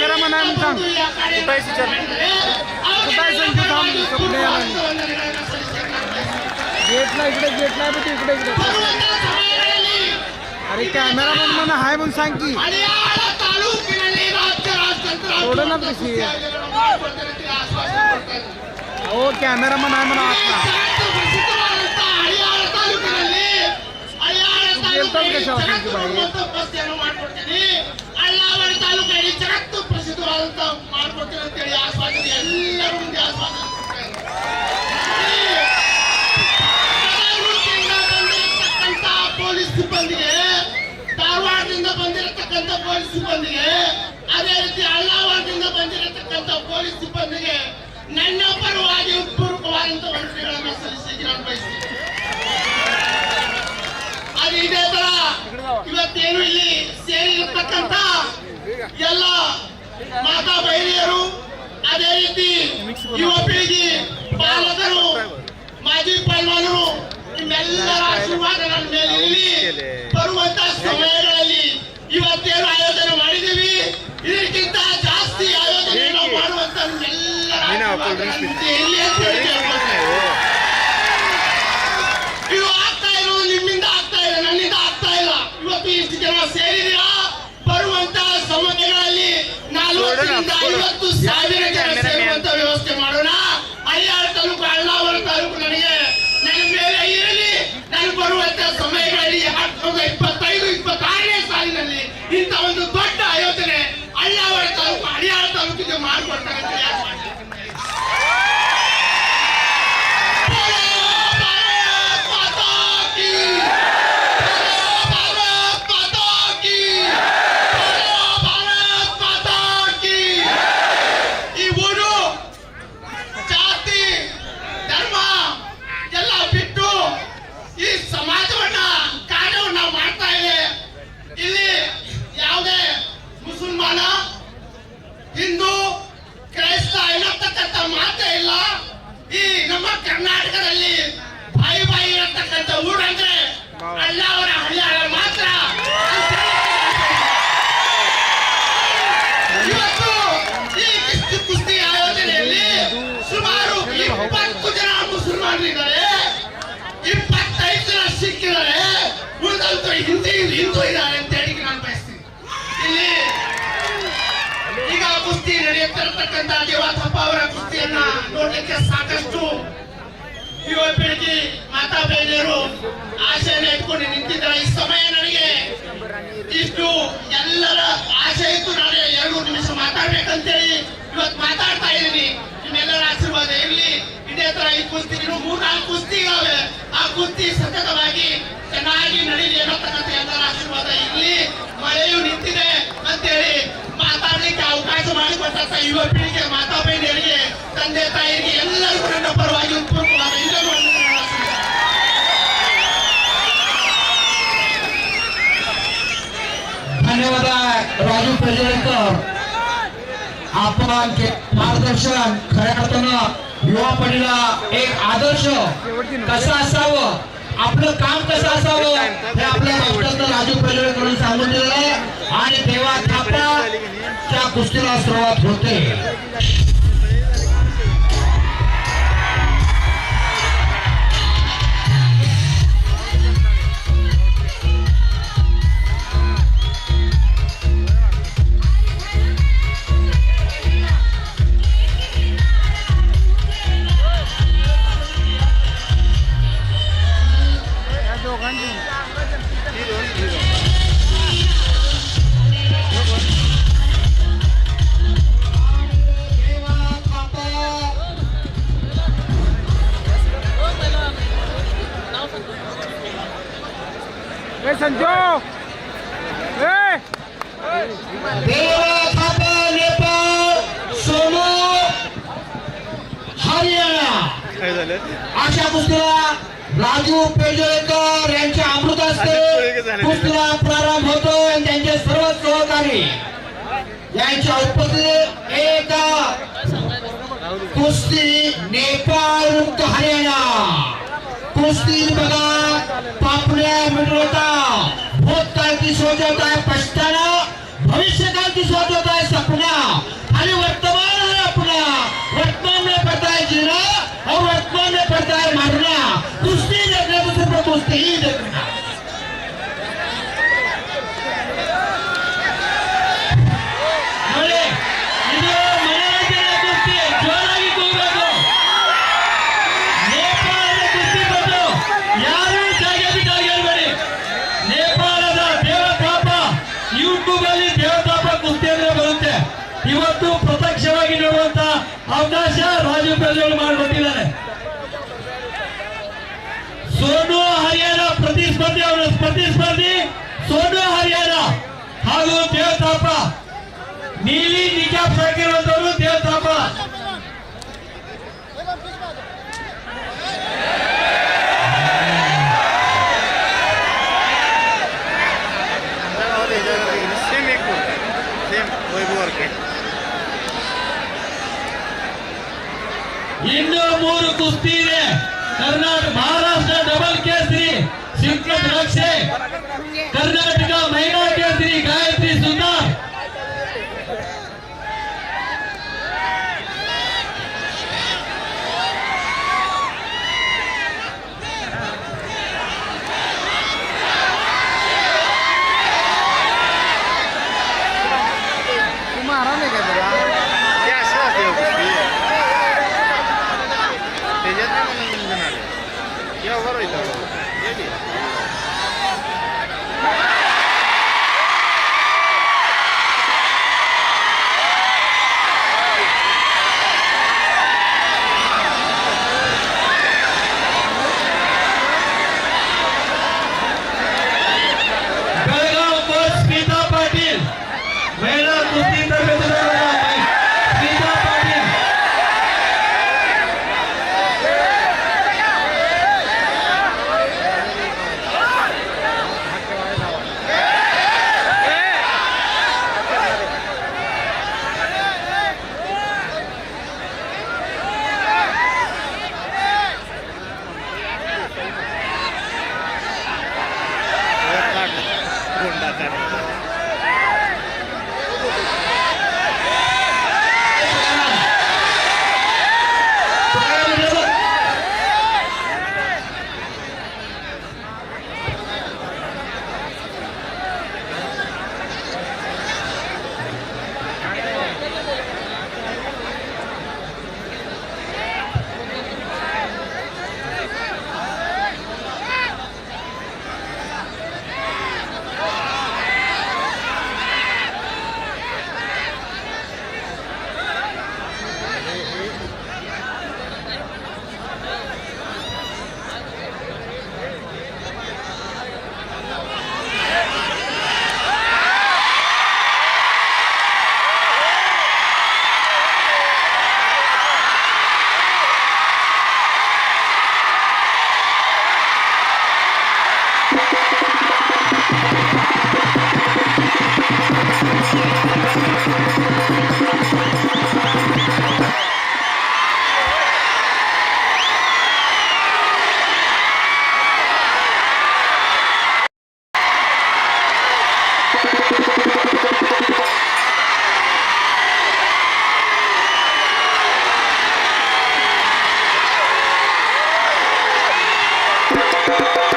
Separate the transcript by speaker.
Speaker 1: मेरा
Speaker 2: मन आहे म्हणून सांग
Speaker 3: कुठं आहे
Speaker 1: विचार
Speaker 2: कुठं आहे
Speaker 1: सांग तू थांब दिसतो
Speaker 2: कुठे इकडे गेटला आहे बेटी इकडे इकडे। अरे कॅमेरामॅन म्हणून आहे म्हणून सांग की। थोड़ा ना कशी तो हो कॅमेरामॅन आहे म्हणा आतला गेलतात कशा
Speaker 1: होती भाई? ಬಳ್ಳಾವಣೆ ತಾಲೂಕು ಇಡೀ ಜಗತ್ತು ಪ್ರಸಿದ್ಧವಾದಂತ ಮಾಡ್ಕೊಡ್ತೀನಿ ಅಂತೇಳಿ ಆಸ್ವಾದ ಎಲ್ಲರೂ ಮುಂದೆ ಆಸ್ವಾದ ಬಂದಿರತಕ್ಕಂತ ಪೊಲೀಸ್ ಸಿಬ್ಬಂದಿಗೆ, ಧಾರವಾಡದಿಂದ ಬಂದಿರತಕ್ಕಂತ ಪೊಲೀಸ್ ಸಿಬ್ಬಂದಿಗೆ, ಅದೇ ರೀತಿ ಅಳ್ಳಾವಾಡದಿಂದ ಬಂದಿರತಕ್ಕಂತ ಪೊಲೀಸ್ ಸಿಬ್ಬಂದಿಗೆ ನನ್ನ ಪರವಾಗಿ ಉತ್ಪೂರ್ವಕವಾದಂತ ವಂದನೆಗಳನ್ನು ಸಲ್ಲಿಸಿ, ನಾನು ಬಯಸ್ತೀನಿ. ಇದೇ ತರ ಇವತ್ತೇನು ಇಲ್ಲಿ ಸೇರಿರತಕ್ಕಂತ ಎಲ್ಲ ಮಾತಾ ಬಹಿರಿಯರು ಅದೇ ರೀತಿ ಯುವ ಪೀಳಿಗೆ ಪಾಲಕರು ಮಾಜಿ ಪೈಲ್ವಾನರು ನಿಮ್ಮೆಲ್ಲರ ಆಶೀರ್ವಾದ ನನ್ನ ಮೇಲೆ ಇಲ್ಲಿ ಬರುವಂತ ಸಮಯಗಳಲ್ಲಿ ಇವತ್ತೇನು ಆಯೋಜನೆ ಮಾಡಿದೀವಿ ಇದಕ್ಕಿಂತ ಜಾಸ್ತಿ ಆಯೋಜನೆ ಮಾಡುವಂತ ನಿಮ್ಮೆಲ್ಲರ ಇರಲಿ ಅಂತ ಹೇಳಿ सोडे ना ಕರ್ನಾಟಕದಲ್ಲಿ ಬಾಯಿ ಬಾಯಿ ಇರತಕ್ಕಂಥ ಊರಂದ್ರೆ ಅಂದ್ರೆ ಹಳ್ಳಿಯಾಳ ಮಾತ್ರ ಈ ಕುಸ್ತಿ ಕುಸ್ತಿ ಆಯೋಜನೆಯಲ್ಲಿ ಸುಮಾರು ಜನ ಇಪ್ಪತ್ತೈದು ಹಿಂದಿ ಅಂತ ಹೇಳಿ ಈಗ ಅವರ ಸಾಕಷ್ಟು ಯುವ ಪೀಳಿಗೆ ಮಾತಾ ಬಹಿಣಿಯರು ಆಶೆಯನ್ನು ಇಟ್ಕೊಂಡು ನಿಂತಿದ್ದಾರೆ ಈ ಸಮಯ ನನಗೆ ಇಷ್ಟು ಎಲ್ಲರ ಆಶೆ ಇತ್ತು. ನಾನು ಎರಡು ನಿಮಿಷ ಮಾತಾಡ್ಬೇಕಂತೇಳಿ ಇವತ್ತು ಮಾತಾಡ್ತಾ ಇದ್ದೀನಿ. ನಿಮ್ಮೆಲ್ಲರ ಆಶೀರ್ವಾದ ಇರಲಿ. ಇದೇ ತರ ಈ ಕುಸ್ತಿ, ಇನ್ನು ಮೂರ್ನಾಲ್ಕು ಕುಸ್ತಿ ಇದಾವೆ ಆ ಕುಸ್ತಿ ಸತತವಾಗಿ ಚೆನ್ನಾಗಿ ನಡೀಲಿ ಅನ್ನತಕ್ಕಂಥ ಎಲ್ಲರ ಆಶೀರ್ವಾದ ಇರಲಿ. ಮಳೆಯು ನಿಂತಿದೆ ಅಂತೇಳಿ ಮಾತಾಡ್ಲಿಕ್ಕೆ ಅವಕಾಶ ಮಾಡಿಕೊಟ್ಟಂತ ಯುವ ಪೀಳಿಗೆ, ಮಾತಾ ಬಹಿಣಿಯರಿಗೆ ತಂದೆ ತಾಯಿಗೆ ಎಲ್ಲರಿಗೂ ನನ್ನ ಪರವಾಗಿ राजू
Speaker 3: पर्यंत आपण मार्गदर्शन खऱ्या अर्थानं युवा पिढीला एक आदर्श कसं असावं? आपलं काम कसं असावं? हे आपल्या मास्टरनं राजू पेजेकरून सांगून दिलेलं आहे. आणि तेव्हा थापा कुस्तीला सुरुवात होते. सर्व यांच्या उपस्थित एक कुस्ती नेपाळ मुक्त हरियाणा. कुस्ती बघा पापड्या मिळवता भूतकाळ की सोच होता है पछताना भविष्यकाल की सोच होता है सपना. आणि वर्तमान है अपना वर्तमान में पड़ता है जीना और वर्तमान में पड़ता है मरना कुश्ती देखने तो सिर्फ कुश्ती ही देखना ರಾಜು ಮಾಡಿಬಿಟ್ಟಿದ್ದಾರೆ ಸೋನು ಹರಿಯಾಣ ಪ್ರತಿಸ್ಪರ್ಧಿ, ಅವರ ಪ್ರತಿಸ್ಪರ್ಧಿ ಸೋನು ಹರಿಯಾಣ ಹಾಗೂ ದೇವತಾಪ. ನೀಲಿ ನಿಜಾಪ್ ಹಾಕಿರುವಂತವರು ದೇವತಾಪ. ಕುಸ್ತಿ ಇದೆ ಕರ್ನಾಟಕ ಮಹಾರಾಷ್ಟ್ರ
Speaker 2: Thank you.